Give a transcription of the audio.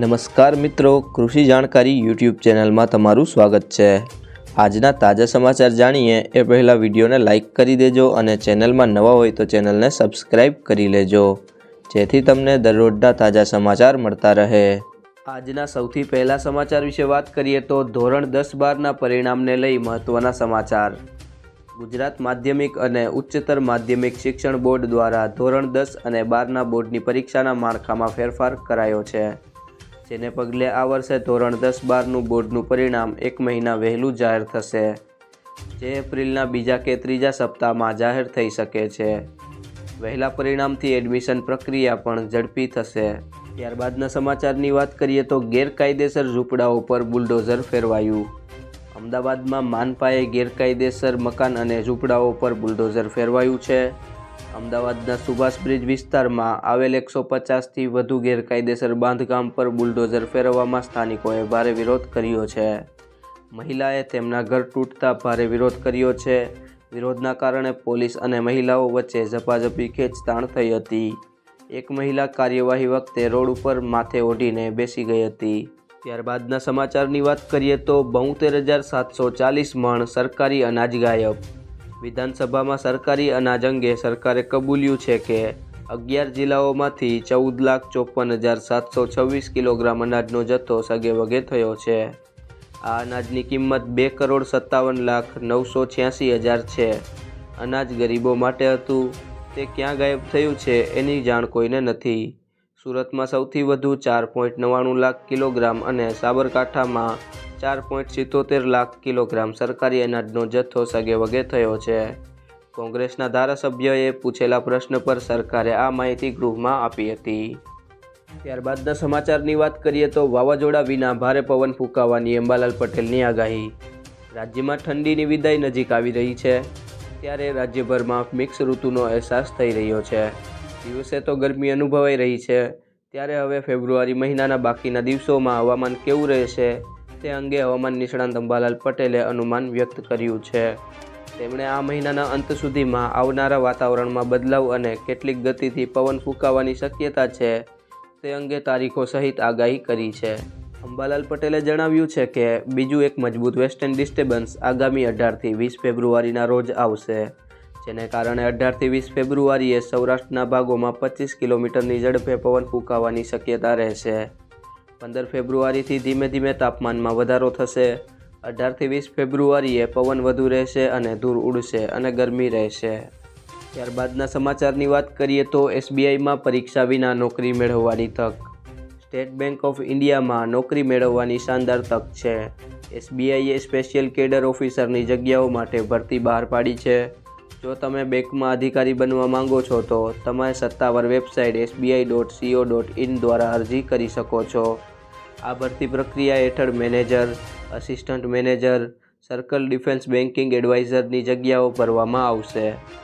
નમસ્કાર મિત્રો, કૃષિ જાણકારી યુટ્યુબ ચેનલમાં તમારું સ્વાગત છે. આજના તાજા સમાચાર જાણીએ એ પહેલાં વિડીયોને લાઇક કરી દેજો અને ચેનલમાં નવા હોય તો ચેનલને સબસ્ક્રાઈબ કરી લેજો, જેથી તમને દરરોજના તાજા સમાચાર મળતા રહે. આજના સૌથી પહેલા સમાચાર વિશે વાત કરીએ તો ધોરણ દસ બારના પરિણામને લઈ મહત્ત્વના સમાચાર. ગુજરાત માધ્યમિક અને ઉચ્ચતર માધ્યમિક શિક્ષણ બોર્ડ દ્વારા ધોરણ દસ અને બારના બોર્ડની પરીક્ષાના માળખામાં ફેરફાર કરાયો છે. જેને પગલે આ વર્ષે ધોરણ દસ બારનું બોર્ડનું પરિણામ એક મહિના વહેલું જાહેર થશે. જે એપ્રિલના બીજા કે ત્રીજા સપ્તાહમાં જાહેર થઈ શકે છે. વહેલા પરિણામથી એડમિશન પ્રક્રિયા પણ ઝડપી થશે. ત્યારબાદના સમાચારની વાત કરીએ તો ગેરકાયદેસર ઝૂંપડાઓ પર બુલડોઝર ફેરવાયું. અમદાવાદમાં માનપાએ ગેરકાયદેસર મકાન અને ઝૂંપડાઓ પર બુલડોઝર ફેરવાયું છે. અમદાવાદના સુભાષ બ્રિજ વિસ્તારમાં આવેલ એકસો પચાસથી વધુ ગેરકાયદેસર બાંધકામ પર બુલડોઝર ફેરવવામાં સ્થાનિકોએ ભારે વિરોધ કર્યો છે. મહિલાએ તેમના ઘર તૂટતા ભારે વિરોધ કર્યો છે. વિરોધના કારણે પોલીસ અને મહિલાઓ વચ્ચે ઝપાઝપી ખેંચતાણ થઈ હતી. એક મહિલા કાર્યવાહી વખતે રોડ ઉપર માથે ઓઢીને બેસી ગઈ હતી. ત્યારબાદના સમાચારની વાત કરીએ તો બોતેર હજાર સાતસો ચાલીસ મણ સરકારી અનાજ ગાયબ વિધાનસભામાં સરકારી અનાજ અંગે સરકારે કબૂલ્યું છે કે અગિયાર જિલ્લાઓમાંથી ચૌદ લાખ ચોપન હજાર સાતસો છવ્વીસ કિલોગ્રામ અનાજનો જથ્થો સગે વગે થયો છે. આ અનાજની કિંમત બે કરોડ સત્તાવન લાખ નવસો છ્યાસી હજાર છે. અનાજ ગરીબો માટે હતું. તે ક્યાં ગાયબ થયું છે એની જાણ કોઈને નથી. સુરતમાં સૌથી વધુ ચાર પોઈન્ટ નવ્વાણું લાખ કિલોગ્રામ અને સાબરકાંઠામાં ચાર પોઈન્ટ સિત્તોતેર લાખ કિલોગ્રામ સરકારી અનાજનો જથ્થો સગે વગે થયો છે. કોંગ્રેસના ધારાસભ્યએ પૂછેલા પ્રશ્ન પર સરકારે આ માહિતી ગૃહમાં આપી હતી. ત્યારબાદના સમાચારની વાત કરીએ તો વાવાઝોડા વિના ભારે પવન ફૂંકાવાની અંબાલાલ પટેલની આગાહી. રાજ્યમાં ઠંડીની વિદાય નજીક આવી રહી છે. ત્યારે રાજ્યભરમાં મિક્સ ઋતુનો અહેસાસ થઈ રહ્યો છે. દિવસે તો ગરમી અનુભવાઈ રહી છે. ત્યારે હવે ફેબ્રુઆરી મહિનાના બાકીના દિવસોમાં હવામાન કેવું રહેશે? તે અંગે હવામાન નિષ્ણાંત અંબાલાલ પટેલે અનુમાન વ્યક્ત કર્યું છે. તેમણે આ મહિનાના અંત સુધીમાં આવનારા વાતાવરણમાં બદલાવ અને કેટલીક ગતિથી પવન ફૂંકાવાની શક્યતા છે તે અંગે તારીખો સહિત આગાહી કરી છે. અંબાલાલ પટેલે જણાવ્યું છે કે, બીજું એક મજબૂત વેસ્ટર્ન ડિસ્ટર્બન્સ આગામી અઢારથી વીસ ફેબ્રુઆરીના રોજ આવશે, જેને કારણે અઢારથી વીસ ફેબ્રુઆરીએ સૌરાષ્ટ્રના ભાગોમાં પચીસ કિલોમીટરની ઝડપે પવન ફૂંકાવાની શક્યતા રહેશે. પંદર ફેબ્રુઆરીથી ધીમે ધીમે તાપમાનમાં વધારો થશે. અઢારથી વીસ ફેબ્રુઆરીએ પવન વધુ રહેશે અને ધૂળ ઉડશે અને ગરમી રહેશે. ત્યારબાદના સમાચારની વાત કરીએ તો એસબીઆઈમાં પરીક્ષા વિના નોકરી મેળવવાની તક. સ્ટેટ બેંક ઓફ ઇન્ડિયામાં નોકરી મેળવવાની શાનદાર તક છે. એસબીઆઈએ સ્પેશિયલ કેડર ઓફિસરની જગ્યાઓ માટે ભરતી બહાર પાડી છે. જો તમે બેંકમાં અધિકારી બનવા માંગો છો તો તમારી સત્તાવાર website SBI dot CO dot in દ્વારા અરજી કરી શકો છો. આ ભરતી પ્રક્રિયા હેઠળ manager assistant manager circle defence banking એડવાઇઝરની જગ્યાઓ ભરવામાં આવશે.